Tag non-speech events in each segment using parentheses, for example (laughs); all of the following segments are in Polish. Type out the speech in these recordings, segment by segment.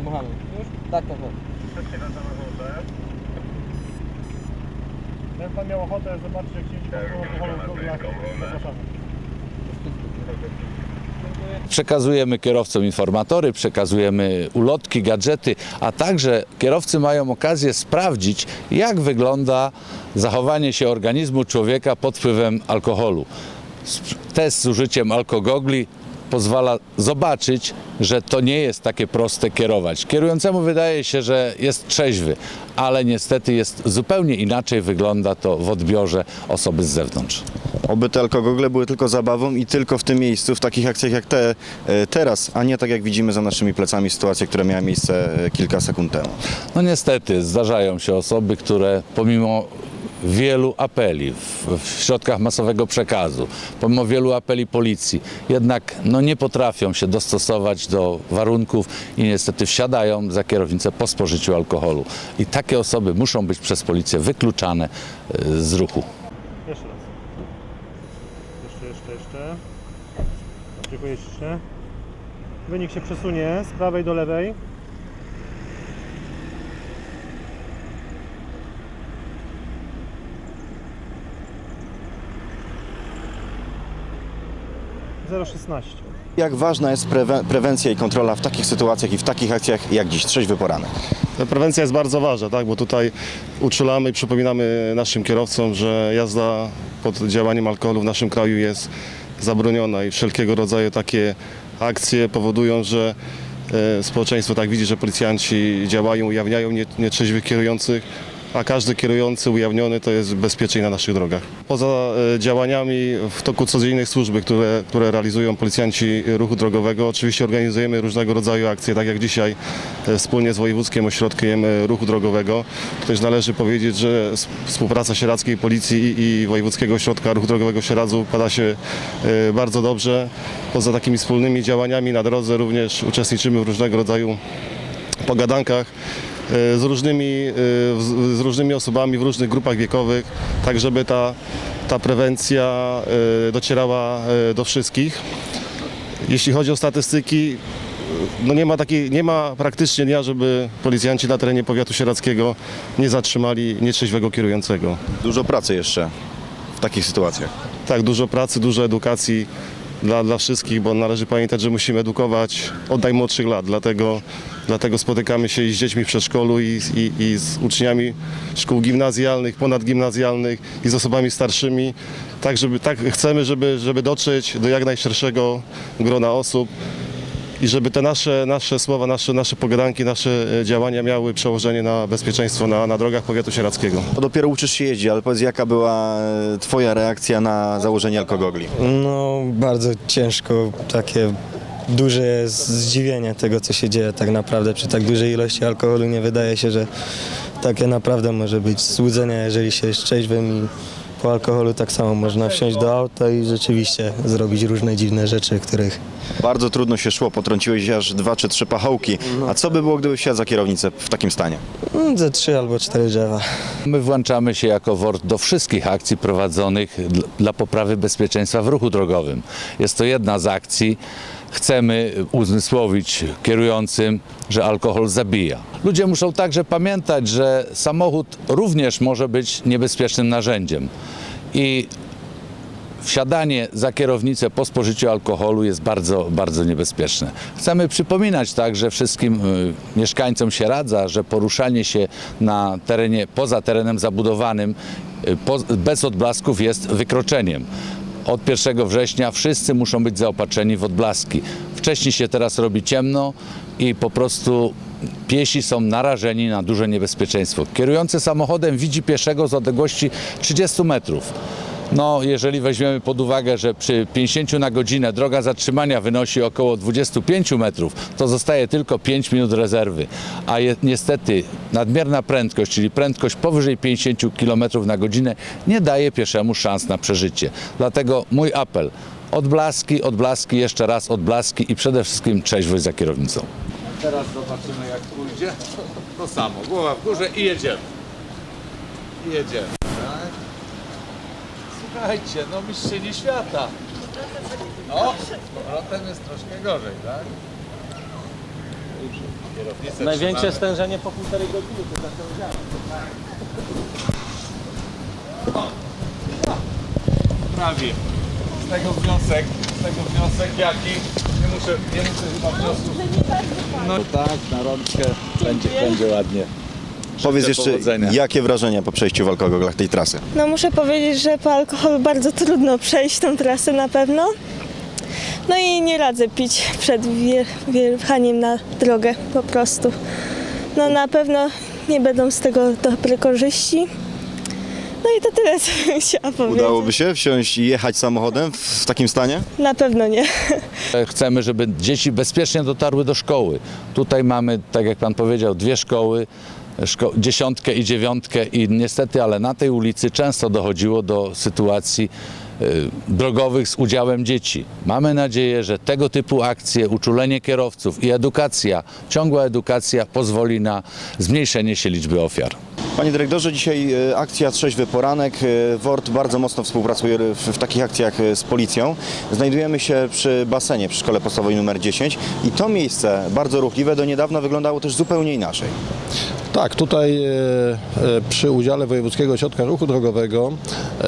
dmuchamy. Już? Tak, tak, tak. Jak pan miał ochotę zobaczyć, jak alkoholu w zapraszamy. Przekazujemy kierowcom informatory, przekazujemy ulotki, gadżety, a także kierowcy mają okazję sprawdzić, jak wygląda zachowanie się organizmu człowieka pod wpływem alkoholu. Test z użyciem alkogogli pozwala zobaczyć, że to nie jest takie proste kierować. Kierującemu wydaje się, że jest trzeźwy, ale niestety jest zupełnie inaczej wygląda to w odbiorze osoby z zewnątrz. Oby te alkogogle były tylko zabawą i tylko w tym miejscu, w takich akcjach jak te e, teraz, a nie tak jak widzimy za naszymi plecami sytuacje, które miały miejsce e, kilka sekund temu. No niestety zdarzają się osoby, które pomimo wielu apeli w, w środkach masowego przekazu, pomimo wielu apeli policji, jednak no, nie potrafią się dostosować do warunków i niestety wsiadają za kierownicę po spożyciu alkoholu. I takie osoby muszą być przez policję wykluczane y, z ruchu. Jeszcze raz. Jeszcze, jeszcze, jeszcze. Dziękuję ślicznie. Wynik się przesunie z prawej do lewej. Zero szesnaście. Jak ważna jest prewe- prewencja i kontrola w takich sytuacjach i w takich akcjach jak dziś, trzeźwy poranek? Prewencja jest bardzo ważna, tak? bo tutaj uczulamy i przypominamy naszym kierowcom, że jazda pod działaniem alkoholu w naszym kraju jest zabroniona i wszelkiego rodzaju takie akcje powodują, że e, społeczeństwo tak widzi, że policjanci działają, ujawniają nie- nietrzeźwych kierujących, a każdy kierujący ujawniony to jest bezpieczniej na naszych drogach. Poza e, działaniami w toku codziennej służby, które, które realizują policjanci ruchu drogowego, oczywiście organizujemy różnego rodzaju akcje, tak jak dzisiaj e, wspólnie z Wojewódzkim Ośrodkiem e, Ruchu Drogowego. Też należy powiedzieć, że współpraca Sieradzkiej Policji i, Wojewódzkiego Ośrodka Ruchu Drogowego w Sieradzu pada się bardzo dobrze. Poza takimi wspólnymi działaniami na drodze również uczestniczymy w różnego rodzaju pogadankach z różnymi, e, z, różnymi osobami w różnych grupach wiekowych, tak żeby ta, ta prewencja e, docierała e, do wszystkich. Jeśli chodzi o statystyki, no nie ma takiej, nie ma praktycznie dnia, żeby policjanci na terenie powiatu sieradzkiego nie zatrzymali nietrzeźwego kierującego. Dużo pracy jeszcze w takich sytuacjach. Tak, dużo pracy, dużo edukacji dla, dla wszystkich, bo należy pamiętać, że musimy edukować od najmłodszych lat, dlatego, dlatego spotykamy się i z dziećmi w przedszkolu i, i, i z uczniami szkół gimnazjalnych, ponadgimnazjalnych i z osobami starszymi, tak, żeby, tak chcemy, żeby, żeby dotrzeć do jak najszerszego grona osób i żeby te nasze, nasze słowa, nasze, nasze pogadanki, nasze e, działania miały przełożenie na bezpieczeństwo na, na drogach powiatu sieradzkiego. Bo dopiero uczysz się jeździć, ale powiedz jaka była e, twoja reakcja na założenie alkogogli? No, bardzo ciężko, takie duże zdziwienie tego, co się dzieje tak naprawdę przy tak dużej ilości alkoholu. Nie wydaje się, że takie naprawdę może być złudzenie, jeżeli się jest trzeźwym i po alkoholu tak samo można wsiąść do auta i rzeczywiście zrobić różne dziwne rzeczy, których Bardzo trudno się szło, potrąciłeś aż dwa czy trzy pachołki. A co by było, gdybyś wsiadł za kierownicę w takim stanie? mm, ze trzy albo cztery drzewa. My włączamy się jako WORD do wszystkich akcji prowadzonych dl- dla poprawy bezpieczeństwa w ruchu drogowym. Jest to jedna z akcji. Chcemy uzmysłowić kierującym, że alkohol zabija. Ludzie muszą także pamiętać, że samochód również może być niebezpiecznym narzędziem. I wsiadanie za kierownicę po spożyciu alkoholu jest bardzo, bardzo niebezpieczne. Chcemy przypominać także wszystkim y, mieszkańcom Sieradza, że poruszanie się na terenie, poza terenem zabudowanym y, bez odblasków jest wykroczeniem. Od 1 września wszyscy muszą być zaopatrzeni w odblaski. Wcześniej się teraz robi ciemno i po prostu piesi są narażeni na duże niebezpieczeństwo. Kierujący samochodem widzi pieszego z odległości 30 metrów. No, jeżeli weźmiemy pod uwagę, że przy 50 na godzinę droga zatrzymania wynosi około 25 metrów, to zostaje tylko 5 minut rezerwy. A je, niestety nadmierna prędkość, czyli prędkość powyżej 50 km na godzinę, nie daje pieszemu szans na przeżycie. Dlatego mój apel. Odblaski, odblaski, jeszcze raz odblaski i przede wszystkim trzeźwość za kierownicą. Teraz zobaczymy jak pójdzie. To samo, głowa w górze i jedziemy. I jedziemy. Tak? Słuchajcie, no mistrzyni świata. No, z powrotem jest troszkę gorzej, tak? Największe stężenie po półtorej godziny. To Prawie. Z tego wniosek, z tego wniosek jaki? Nie muszę, nie muszę chyba wniosku. No tak, na rączkę będzie, będzie ładnie. Powiedz jeszcze, powodzenia. jakie wrażenia po przejściu w alkoholach tej trasy? No muszę powiedzieć, że po alkoholu bardzo trudno przejść tą trasę na pewno. No i nie radzę pić przed wje- wjechaniem na drogę po prostu. No na pewno nie będą z tego dobre korzyści. No i to tyle, (laughs) co bym chciała powiedzieć. Udałoby się wsiąść i jechać samochodem w, takim stanie? Na pewno nie. (laughs) Chcemy, żeby dzieci bezpiecznie dotarły do szkoły. Tutaj mamy, tak jak pan powiedział, dwie szkoły, szko- dziesiątkę i dziewiątkę i niestety, ale na tej ulicy często dochodziło do sytuacji drogowych z udziałem dzieci. Mamy nadzieję, że tego typu akcje, uczulenie kierowców i edukacja, ciągła edukacja pozwoli na zmniejszenie się liczby ofiar. Panie dyrektorze, dzisiaj e, akcja Trzeźwy Poranek. E, WORD bardzo mocno współpracuje w, w takich akcjach z policją. Znajdujemy się przy basenie przy szkole podstawowej numer 10 i to miejsce, bardzo ruchliwe, do niedawna wyglądało też zupełnie inaczej. Tak, tutaj e, e, przy udziale Wojewódzkiego Ośrodka Ruchu Drogowego e,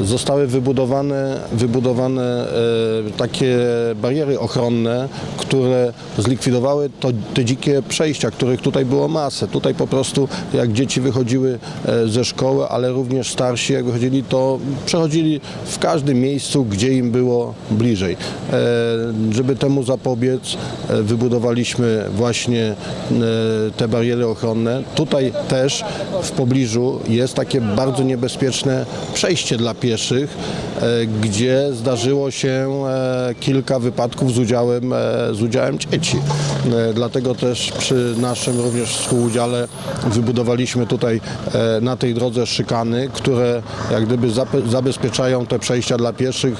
zostały wybudowane, wybudowane e, takie bariery ochronne, które zlikwidowały to, te dzikie przejścia, których tutaj było masę. Tutaj po prostu jak dzieci wychodziły e, ze szkoły, ale również starsi jak wychodzili, to przechodzili w każdym miejscu, gdzie im było bliżej. E, Żeby temu zapobiec, wybudowaliśmy właśnie te bariery ochronne. Tutaj też w pobliżu jest takie bardzo niebezpieczne przejście dla pieszych, e, gdzie zdarzyło się e, kilka wypadków z udziałem, e, z udziałem dzieci. Dlatego też przy naszym również współudziale wybudowaliśmy tutaj na tej drodze szykany, które jak gdyby zabezpieczają te przejścia dla pieszych,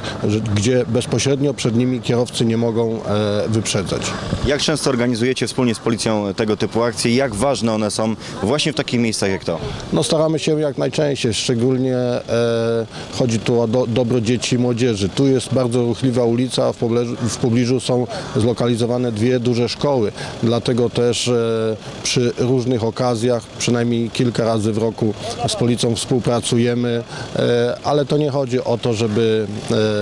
gdzie bezpośrednio przed nimi kierowcy nie mogą wyprzedzać. Jak często organizujecie wspólnie z policją tego typu akcje jak ważne one są właśnie w takich miejscach jak to? No staramy się jak najczęściej, szczególnie chodzi tu o do, dobro dzieci i młodzieży. Tu jest bardzo ruchliwa ulica, a w pobliżu, w pobliżu są zlokalizowane dwie duże szkoły. Dlatego też e, przy różnych okazjach, przynajmniej kilka razy w roku z policją współpracujemy, e, ale to nie chodzi o to, żeby,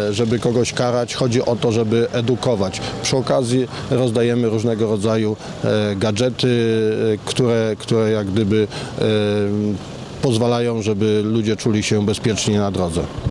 e, żeby kogoś karać, chodzi o to, żeby edukować. Przy okazji rozdajemy różnego rodzaju e, gadżety, e, które, które jak gdyby e, pozwalają, żeby ludzie czuli się bezpiecznie na drodze.